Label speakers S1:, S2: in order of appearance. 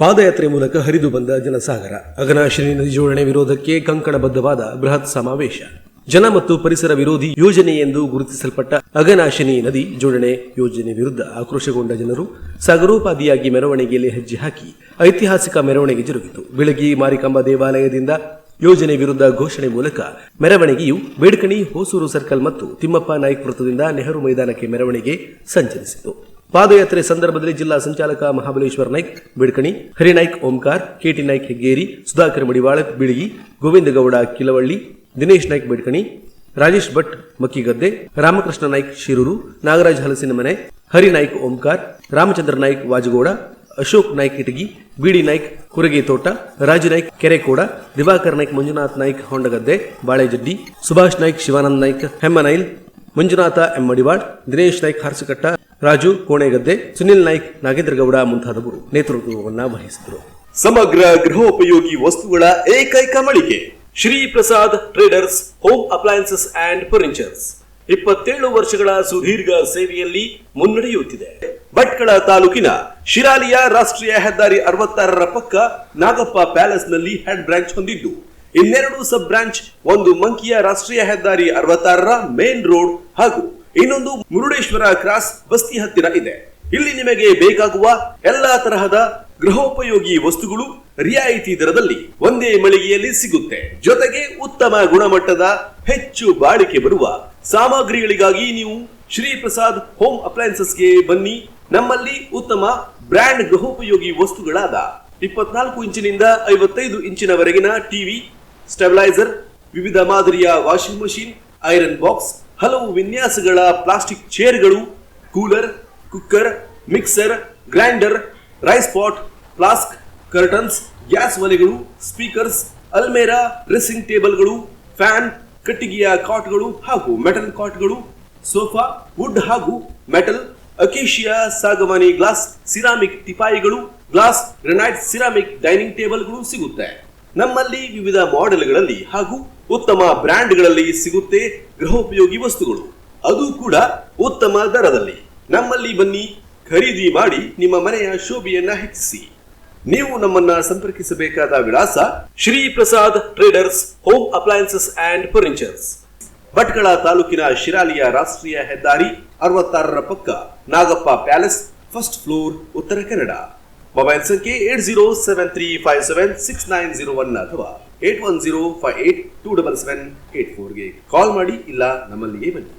S1: ಪಾದಯಾತ್ರೆ ಮೂಲಕ ಹರಿದು ಬಂದ ಜನಸಾಗರ, ಅಘನಾಶಿನಿ ನದಿ ಜೋಡಣೆ ವಿರೋಧಕ್ಕೆ ಕಂಕಣಬದ್ಧವಾದ ಬೃಹತ್ ಸಮಾವೇಶ. ಜನ ಮತ್ತು ಪರಿಸರ ವಿರೋಧಿ ಯೋಜನೆ ಎಂದು ಗುರುತಿಸಲ್ಪಟ್ಟ ಅಘನಾಶಿನಿ ನದಿ ಜೋಡಣೆ ಯೋಜನೆ ವಿರುದ್ಧ ಆಕ್ರೋಶಗೊಂಡ ಜನರು ಸಾಗರೋಪಾದಿಯಾಗಿ ಮೆರವಣಿಗೆಯಲ್ಲಿ ಹೆಜ್ಜೆ ಹಾಕಿ ಐತಿಹಾಸಿಕ ಮೆರವಣಿಗೆ ಜರುಗಿತು. ಬೆಳಗಿ ಮಾರಿಕಂಬ ದೇವಾಲಯದಿಂದ ಯೋಜನೆ ವಿರುದ್ಧ ಘೋಷಣೆ ಮೂಲಕ ಮೆರವಣಿಗೆಯು ಬೇಡ್ಕಣಿ, ಹೊಸೂರು ಸರ್ಕಲ್ ಮತ್ತು ತಿಮ್ಮಪ್ಪ ನಾಯ್ಕ್ ವೃತ್ತದಿಂದ ನೆಹರು ಮೈದಾನಕ್ಕೆ ಮೆರವಣಿಗೆ ಸಂಚರಿಸಿತು. ಪಾದಯಾತ್ರೆ ಸಂದರ್ಭದಲ್ಲಿ ಜಿಲ್ಲಾ ಸಂಚಾಲಕ ಮಹಾಬಲೇಶ್ವರ ನಾಯ್ಕ್, ಬಿಡ್ಕಣಿ ಹರಿನಾಯ್ಕ್ ಓಂಕಾರ್ ಕೆಟಿ ನಾಯ್ಕ್ ಹೆಗ್ಗೇರಿ, ಸುಧಾಕರ್ ಮಡಿವಾಳ ಬಿಳಿಗಿ ಗೋವಿಂದ ಗೌಡ ಕಿಲವಳ್ಳಿ, ದಿನೇಶ್ ನಾಯ್ಕ್ ಬಿಡ್ಕಣಿ, ರಾಜೇಶ್ ಭಟ್ ಮಕ್ಕಿಗದ್ದೆ, ರಾಮಕೃಷ್ಣ ನಾಯ್ಕ್ ಶಿರೂರು, ನಾಗರಾಜ್ ಹಲಸಿನ ಮನೆ ಹರಿನಾಯ್ಕ್ ಓಂಕಾರ್, ರಾಮಚಂದ್ರ ನಾಯ್ಕ್ ವಾಜಗೌಡ, ಅಶೋಕ್ ನಾಯ್ಕ್ ಇಟಗಿ ಬಿಡಿ ನಾಯ್ಕ್ ಕುರಗಿ ತೋಟ ರಾಜು ನಾಯ್ಕ್ ಕೆರೆಕೋಡ, ದಿವಾಕರ್ ನಾಯ್ಕ್ ಮಂಜುನಾಥ್ ನಾಯ್ಕ್ ಹೊಂಡಗದ್ದೆ, ಬಾಳೆಜಡ್ಡಿ, ಸುಭಾಷ್ ನಾಯ್ಕ್ ಶಿವಾನಂದ್ ನಾಯ್ಕ್ ಹೆಮ್ಮನೈಲ್, ಮಂಜುನಾಥ ಎಂ ಮಡಿವಾಳ್, ದಿನೇಶ್ ನಾಯ್ಕ್ ಹರಸಕಟ್ಟ ರಾಜು, ಕೋಣೆಗದ್ದೆ, ಸುನಿಲ್ ನಾಯ್ಕ್ ನಾಗೇಂದ್ರಗೌಡ ಮುಂತಾದವರು ನೇತೃತ್ವವನ್ನು ವಹಿಸಿದರು.
S2: ಸಮಗ್ರ ಗೃಹೋಪಯೋಗಿ ವಸ್ತುಗಳ ಏಕೈಕ ಮಳಿಗೆ, Shri Prasad traders home appliances and furnitures. ಇಪ್ಪತ್ತೇಳು ವರ್ಷಗಳ ಸುದೀರ್ಘ ಸೇವೆಯಲ್ಲಿ ಮುನ್ನಡೆಯುತ್ತಿದೆ. ಭಟ್ಕಳ ತಾಲೂಕಿನ ಶಿರಾಲಿಯ ರಾಷ್ಟ್ರೀಯ ಹೆದ್ದಾರಿ ಅರವತ್ತಾರರ ಪಕ್ಕ ನಾಗಪ್ಪ ಪ್ಯಾಲೇಸ್ನಲ್ಲಿ ಹೆಡ್ ಬ್ರಾಂಚ್ ಹೊಂದಿದ್ದು, ಇನ್ನೆರಡು ಸಬ್ ಬ್ರಾಂಚ್, ಒಂದು ಮಂಕಿಯ ರಾಷ್ಟ್ರೀಯ ಹೆದ್ದಾರಿ ಅರವತ್ತಾರರ ಮೇನ್ ರೋಡ್ ಹಾಗೂ ಇನ್ನೊಂದು ಮುರುಡೇಶ್ವರ ಕ್ರಾಸ್ ಬಸ್ತಿ ಹತ್ತಿರ ಇದೆ. ಇಲ್ಲಿ ನಿಮಗೆ ಬೇಕಾಗುವ ಎಲ್ಲಾ ತರಹದ ಗೃಹೋಪಯೋಗಿ ವಸ್ತುಗಳು ರಿಯಾಯಿತಿ ದರದಲ್ಲಿ ಒಂದೇ ಮಳಿಗೆಯಲ್ಲಿ ಸಿಗುತ್ತೆ. ಜೊತೆಗೆ ಉತ್ತಮ ಗುಣಮಟ್ಟದ ಹೆಚ್ಚು ಬಾಳಿಕೆ ಬರುವ ಸಾಮಗ್ರಿಗಳಿಗಾಗಿ ನೀವು ಶ್ರೀ ಪ್ರಸಾದ್ ಹೋಮ್ ಅಪ್ಲಯನ್ಸಸ್ಗೆ ಬನ್ನಿ. ನಮ್ಮಲ್ಲಿ ಉತ್ತಮ ಬ್ರ್ಯಾಂಡ್ ಗೃಹೋಪಯೋಗಿ ವಸ್ತುಗಳಾದ ಇಪ್ಪತ್ನಾಲ್ಕು ಇಂಚಿನಿಂದ ಐವತ್ತೈದು ಇಂಚಿನವರೆಗಿನ ಟಿವಿ, ಸ್ಟೆಬಿಲೈಸರ್, ವಿವಿಧ ಮಾದರಿಯ ವಾಷಿಂಗ್ ಮಷೀನ್, ಐರನ್ ಬಾಕ್ಸ್ ಹಲವು ವಿನ್ಯಾಸಗಳ plastic ಚೇರ್ಗಳು, cooler, cooker, mixer, grinder, rice pot, flask, curtains, gas ಒಲೆಗಳು, speakers, ಅಲ್ಮೇರಾ, ಡ್ರೆಸ್ಸಿಂಗ್ ಟೇಬಲ್ಗಳು, ಫ್ಯಾನ್, ಕಟ್ಟಿಗೆಯ ಕಾಟ್ಗಳು ಹಾಗೂ ಮೆಟಲ್ ಕಾಟ್ಗಳು, ಸೋಫಾ, ವುಡ್ ಹಾಗೂ ಮೆಟಲ್, ಅಕೇಶಿಯಾ ಸಾಗವಾನಿ ಗ್ಲಾಸ್, ಸಿರಾಮಿಕ್ ಟಿಪಾಯಿಗಳು ಗ್ಲಾಸ್, ಗ್ರೆನೈಟ್, ಸಿರಾಮಿಕ್ ಡೈನಿಂಗ್ ಟೇಬಲ್ಗಳು ಸಿಗುತ್ತೆ. ನಮ್ಮಲ್ಲಿ ವಿವಿಧ ಮಾಡೆಲ್ಗಳಲ್ಲಿ ಹಾಗೂ ಉತ್ತಮ ಬ್ರ್ಯಾಂಡ್ಗಳಲ್ಲಿ ಸಿಗುತ್ತೆ ಗೃಹೋಪಯೋಗಿ ವಸ್ತುಗಳು. ಅದು ಕೂಡ ಉತ್ತಮ ದರದಲ್ಲಿ. ನಮ್ಮಲ್ಲಿ ಬನ್ನಿ, ಖರೀದಿ ಮಾಡಿ ನಿಮ್ಮ ಮನೆಯ ಶೋಭೆಯನ್ನ ಹೆಚ್ಚಿಸಿ. ನೀವು ನಮ್ಮನ್ನ ಸಂಪರ್ಕಿಸಬೇಕಾದ ವಿಳಾಸ Shri Prasad traders home appliances and furnitures. Bhatkal ತಾಲೂಕಿನ ಶಿರಾಲಿಯ ರಾಷ್ಟ್ರೀಯ ಹೆದ್ದಾರಿ, ಅರವತ್ತಾರರ ಪಕ್ಕ Nagappa palace, first floor, Uttara Kannada. Mobile ಸಂಖ್ಯೆ eight zero seven three five seven six nine zero one ಅಥವಾ eight one zero five eight two double seven eight ಫೋರ್ಗೆ call ಮಾಡಿ ಇಲ್ಲ ನಮ್ಮಲ್ಲಿಗೆ ಬನ್ನಿ.